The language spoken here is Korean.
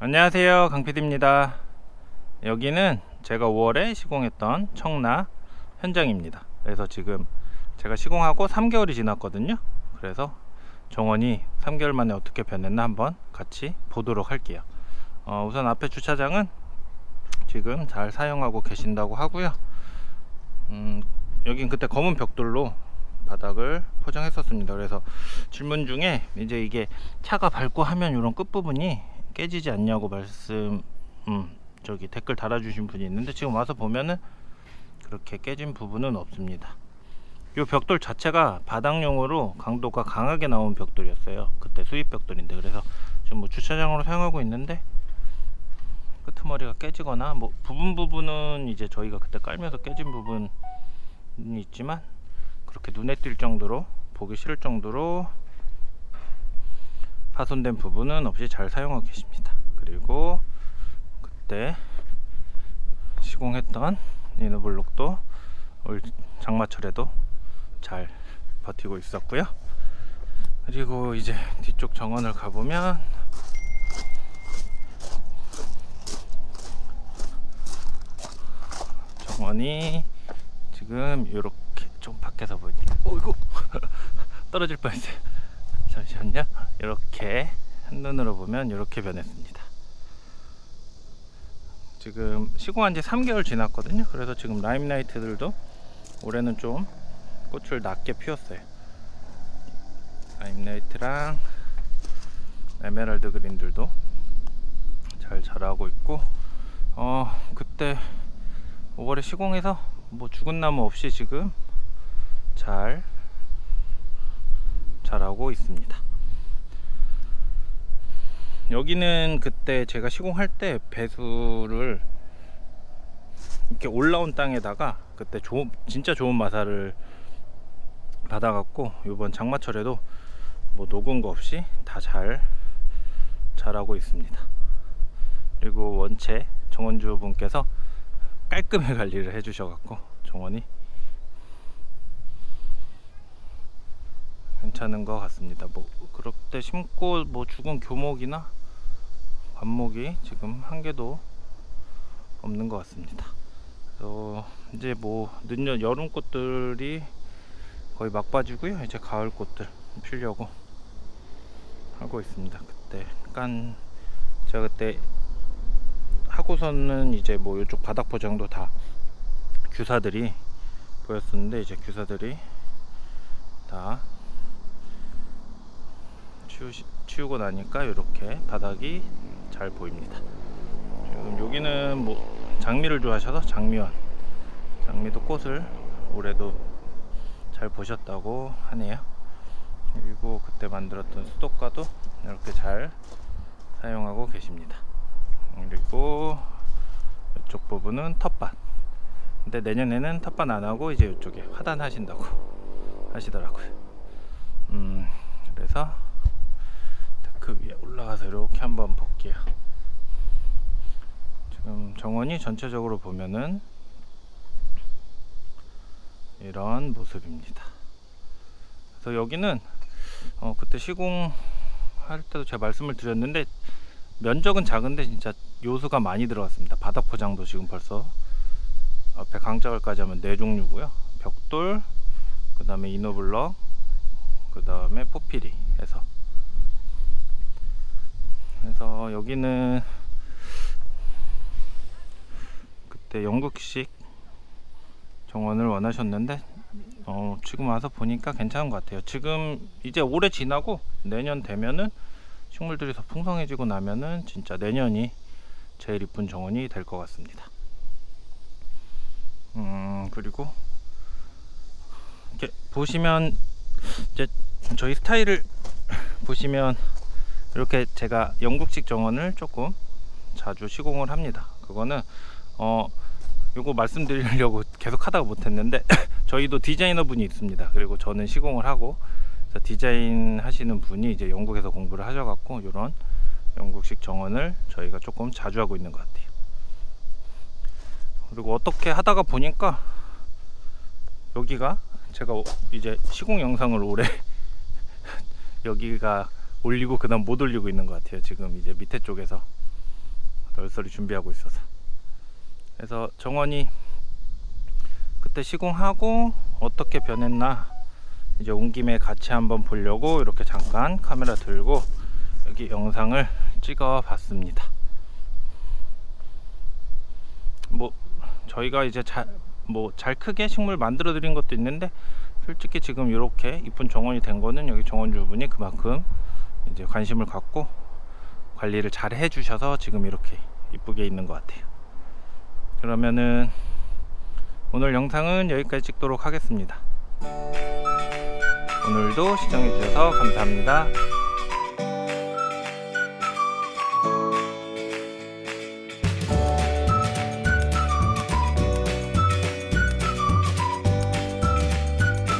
안녕하세요. 강PD입니다. 여기는 제가 5월에 시공했던 청라 현장입니다. 그래서 지금 제가 시공하고 3개월이 지났거든요. 그래서 정원이 3개월 만에 어떻게 변했나 한번 같이 보도록 할게요. 어, 우선 앞에 주차장은 지금 잘 사용하고 계신다고 하고요. 음, 여긴 그때 검은 벽돌로 바닥을 포장했었습니다. 그래서 질문 중에 이제 이게 차가 밟고 하면 이런 끝부분이 깨지지 않냐고 말씀 음, 저기 댓글 달아주신 분이 있는데 지금 와서 보면은 그렇게 깨진 부분은 없습니다. 이 벽돌 자체가 바닥용으로 강도가 강하게 나온 벽돌이었어요. 그때 수입 벽돌인데 그래서 지금 뭐 주차장으로 사용하고 있는데 끄트머리가 깨지거나 뭐 부분 부분은 이제 저희가 그때 깔면서 깨진 부분이 있지만 그렇게 눈에 띌 정도로 보기 싫을 정도로 파손된 부분은 없이 잘 사용하고 계십니다. 그리고 그때 시공했던 리너블록도 올 장마철에도 잘 버티고 있었고요. 그리고 이제 뒤쪽 정원을 가보면 정원이 지금 이렇게 좀 밖에서 보이. 어이구 떨어질 뻔했어요. 잠시만요. 이렇게 한눈으로 보면 이렇게 변했습니다. 지금 시공한 지 3개월 지났거든요. 그래서 지금 라임라이트들도 올해는 좀 꽃을 낮게 피웠어요. 라임라이트랑 에메랄드 그린들도 잘 자라고 있고, 어, 그때 5월에 시공해서 뭐 죽은 나무 없이 지금 잘 자라고 있습니다. 여기는 그때 제가 시공할 때 배수를 이렇게 올라온 땅에다가 그때 좋은 진짜 좋은 마사를 받아갖고 이번 장마철에도 뭐 녹은 거 없이 다 잘 자라고 있습니다. 그리고 원체 정원주 분께서 깔끔히 관리를 해주셔갖고 정원이 괜찮은 것 같습니다. 뭐때 심고 뭐 죽은 교목이나 관목이 지금 한 개도 없는 것 같습니다. 어, 이제 뭐 늦년 여름 꽃들이 거의 막바지고요. 이제 가을 꽃들 피려고 하고 있습니다. 그때 깐 제가 그때 하고서는 이제 뭐 이쪽 바닥 포장도 다 규사들이 보였었는데 이제 규사들이 다 치우시, 치우 고 나니까 이렇게 바닥이 잘 보입니다. 지금 여기는 뭐 장미를 좋아하셔서 장미원, 장미도 꽃을 올해도 잘 보셨다고 하네요. 그리고 그때 만들었던 수도가도 이렇게 잘 사용하고 계십니다. 그리고 이쪽 부분은 텃밭. 근데 내년에는 텃밭 안 하고 이제 이쪽에 화단 하신다고 하시더라고요. 음, 그래서 그 위에 올라가서 이렇게 한번 볼게요. 지금 정원이 전체적으로 보면은 이런 모습입니다. 그래서 여기는 어, 그때 시공할 때도 제가 말씀을 드렸는데 면적은 작은데 진짜 요소가 많이 들어갔습니다. 바닥 포장도 지금 벌써 앞에 강자갈까지 하면 네 종류고요. 벽돌, 그 다음에 이노블럭, 그 다음에 포피리 해서 그래서 여기는 그때 영국식 정원을 원하셨는데 어, 지금 와서 보니까 괜찮은 것 같아요. 지금 이제 올해 지나고 내년 되면은 식물들이 더 풍성해지고 나면은 진짜 내년이 제일 이쁜 정원이 될 것 같습니다. 음 그리고 이렇게 보시면 이제 저희 스타일을 보시면 이렇게 제가 영국식 정원을 조금 자주 시공을 합니다. 그거는 어 요거 말씀드리려고 계속 하다가 못했는데 저희도 디자이너 분이 있습니다. 그리고 저는 시공을 하고 디자인 하시는 분이 이제 영국에서 공부를 하셔갖고 이런 영국식 정원을 저희가 조금 자주 하고 있는 것 같아요. 그리고 어떻게 하다가 보니까 여기가 제가 이제 시공 영상을 올해 여기가 올리고 그다음 못 올리고 있는 것 같아요. 지금 이제 밑에 쪽에서 널서리 준비하고 있어서 그래서 정원이 그때 시공하고 어떻게 변했나 이제 온 김에 같이 한번 보려고 이렇게 잠깐 카메라 들고 여기 영상을 찍어 봤습니다. 뭐 저희가 이제 잘 뭐 잘 크게 식물 만들어 드린 것도 있는데 솔직히 지금 이렇게 이쁜 정원이 된 거는 여기 정원주분이 그만큼 이제 관심을 갖고 관리를 잘 해주셔서 지금 이렇게 이쁘게 있는 것 같아요. 그러면은 오늘 영상은 여기까지 찍도록 하겠습니다. 오늘도 시청해주셔서 감사합니다.